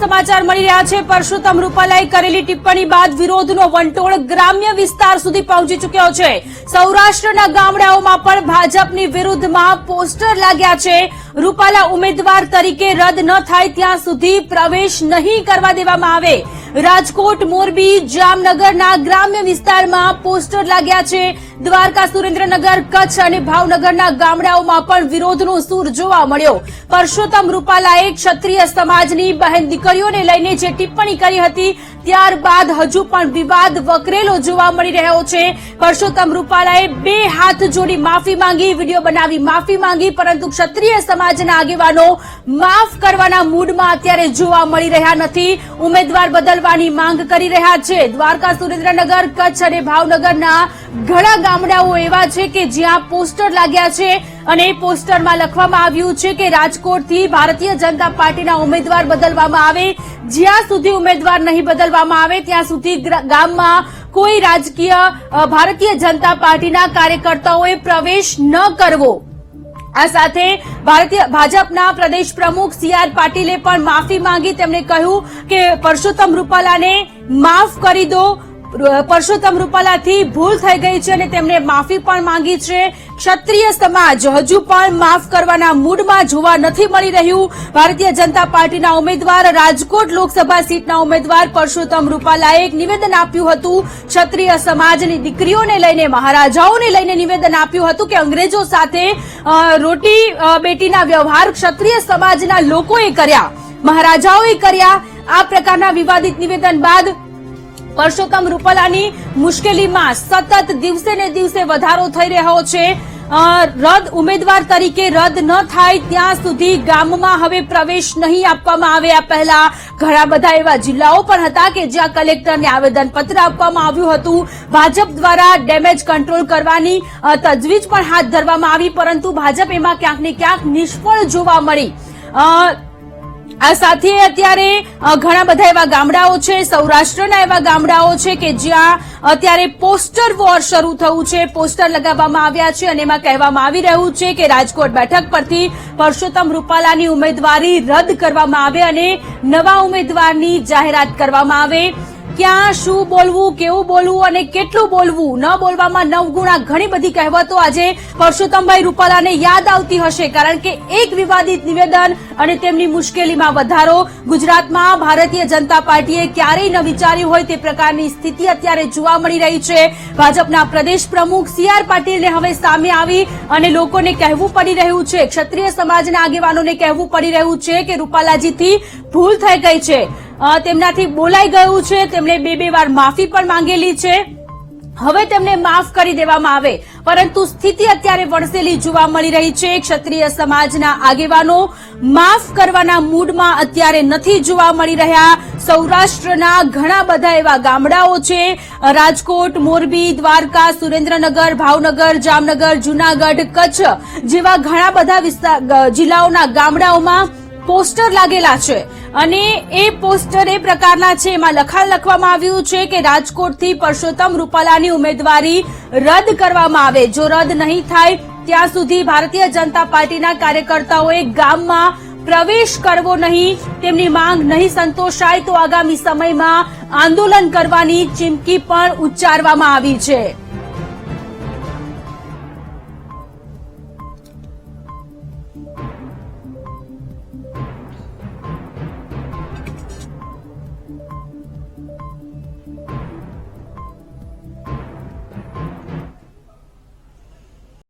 સમાચાર મળી રહ્યા છે. પરસોત્તમ રૂપાલાએ કરેલી ટિપ્પણી બાદ વિરોધનો વંટોળ ગ્રામ્ય વિસ્તાર સુધી પહોંચી ચૂક્યો છે. સૌરાષ્ટ્રના ગામડાઓમાં પણ ભાજપની વિરુદ્ધમાં પોસ્ટર લાગ્યા છે. રૂપાલા ઉમેદવાર તરીકે રદ ન થાય ત્યાં સુધી પ્રવેશ નહીં કરવા દેવામાં આવે. રાજકોટ, મોરબી, જામનગરના ગ્રામ્ય વિસ્તારમાં પોસ્ટર લાગ્યા છે. દ્વારકા, સુરેન્દ્રનગર, કચ્છ અને ભાવનગરના ગામડાઓમાં પણ વિરોધનો સૂર જોવા મળ્યો. પરસોત્તમ રૂપાલાએ ક્ષત્રિય સમાજની બહેન દીકરીઓને લઈને જે ટિપ્પણી કરી હતી, ત્યારબાદ હજુ પણ વિવાદ વકરેલો જોવા મળી રહ્યો છે. પરસોત્તમ રૂપાલાએ બે હાથ જોડી માફી માંગી, વીડિયો બનાવી માફી માંગી, પરંતુ ક્ષત્રિય સમાજના આગેવાનો માફ કરવાના મૂડમાં અત્યારે જોવા મળી રહ્યા નથી. ઉમેદવાર બદલવાની માંગ કરી રહ્યા છે. દ્વારકા, સુરેન્દ્રનગર, કચ્છ અને ભાવનગરના ઘણા ગામડાઓ એવા છે કે જ્યાં પોસ્ટર લાગ્યા છે અને પોસ્ટરમાં લખવામાં આવ્યું છે કે રાજકોટથી ભારતીય જનતા પાર્ટીના ઉમેદવાર બદલવામાં આવે. જ્યાં સુધી ઉમેદવાર નહીં બદલવામાં આવે, ત્યાં સુધી ગામમાં કોઈ રાજકીય ભારતીય જનતા પાર્ટીના કાર્યકર્તાઓએ પ્રવેશ ન કરવો. આ સાથે ભારતીય ભાજપના પ્રદેશ પ્રમુખ સી આર પાટીલે પણ માફી માંગી. તેમણે કહ્યું કે પરસોત્તમ રૂપાલાને માફ કરી દો પરસોત્તમ રૂપાલાથી ભૂલ થઈ ગઈ છે અને તેમણે માફી પણ માંગી છે. ક્ષત્રિય સમાજ હજુ પણ માફ કરવાના મૂડમાં જોવા નથી મળી રહ્યું. ભારતીય જનતા પાર્ટીના ઉમેદવાર, રાજકોટ લોકસભા સીટના ઉમેદવાર પરસોત્તમ રૂપાલાએ એક નિવેદન આપ્યું હતું. ક્ષત્રિય સમાજની દીકરીઓને લઈને, મહારાજાઓને લઈને નિવેદન આપ્યું હતું કે અંગ્રેજો સાથે રોટી બેટીના વ્યવહાર ક્ષત્રિય સમાજના લોકોએ કર્યા. મહારાજાઓએ કર્યા. આ પ્રકારના વિવાદિત નિવેદન બાદ પરસોત્તમ રૂપાલાની મુશ્કેલીમાં સતત દિવસે ને દિવસે વધારો થઈ રહ્યો છે. રદ ઉમેદવાર તરીકે રદ ન થાય ત્યાં સુધી ગામમાં હવે પ્રવેશ નહીં આપવામાં આવે. આ પહેલા ઘણા બધા એવા જિલ્લાઓ પણ હતા કે જ્યાં કલેક્ટરને આવેદનપત્ર આપવામાં આવ્યું હતું. ભાજપ દ્વારા ડેમેજ કંટ્રોલ કરવાની તજવીજ પણ હાથ ધરવામાં આવી, પરંતુ ભાજપ એમાં ક્યાંક ને ક્યાંક નિષ્ફળ જોવા મળી. આ સાથે અત્યારે ઘણા બધા એવા ગામડાઓ છે, સૌરાષ્ટ્રના એવા ગામડાઓ છે કે જ્યાં અત્યારે પોસ્ટર વોર શરૂ થયું છે, પોસ્ટર લગાવવામાં આવ્યા છે અને એમાં કહેવામાં આવી રહ્યું છે કે રાજકોટ બેઠક પરથી પરસોત્તમ રૂપાલાની ઉમેદવારી રદ કરવામાં આવે અને નવા ઉમેદવારની જાહેરાત કરવામાં આવે. ક્યાં શું બોલવું, કેવું બોલવું અને કેટલું બોલવું? ન બોલવામાં નવગુણા ઘણી બધી કહેવતો આજે પરસોત્તમભાઈ રૂપાલાને યાદ આવતી હશે, કારણ કે એક વિવાદિત નિવેદન અને તેમની મુશ્કેલીમાં વધારો. ગુજરાતમાં ભારતીય જનતા પાર્ટીએ ક્યારેય ન વિચાર્યું હોય તે પ્રકારની સ્થિતિ અત્યારે જોવા મળી રહી છે. ભાજપના પ્રદેશ પ્રમુખ સી આર પાટીલને હવે સામે આવી અને લોકોને કહેવું પડી રહ્યું છે. ક્ષત્રિય સમાજના આગેવાનોને કહેવું પડી રહ્યું છે કે રૂપાલાજીથી ભૂલ થઈ ગઈ છે. તેમનાથી બોલાઈ ગયું છે. તેમણે બે બે વાર માફી પણ માંગેલી છે. હવે તેમને માફ કરી દેવામાં આવે. પરંતુ સ્થિતિ અત્યારે વણસેલી જોવા મળી રહી છે. ક્ષત્રિય સમાજના આગેવાનો માફ કરવાના મૂડમાં અત્યારે નથી જોવા મળી રહ્યા. સૌરાષ્ટ્રના ઘણા બધા એવા ગામડાઓ છે. રાજકોટ, મોરબી, દ્વારકા, સુરેન્દ્રનગર, ભાવનગર, જામનગર, જુનાગઢ, કચ્છ જેવા ઘણા બધા જિલ્લાઓના ગામડાઓમાં પોસ્ટર લાગેલા છે. અને એ પોસ્ટર એ પ્રકારના છે. એમાં લખાણ લખવામાં આવ્યું છે કે રાજકોટથી પરસોત્તમ રૂપાલાની ઉમેદવારી રદ કરવામાં આવે. જો રદ નહીં થાય, ત્યાં સુધી ભારતીય જનતા પાર્ટીના કાર્યકર્તાઓએ ગામમાં પ્રવેશ કરવો નહીં. તેમની માંગ નહીં સંતોષાય તો આગામી સમયમાં આંદોલન કરવાની ચીમકી પણ ઉચ્ચારવામાં આવી છે.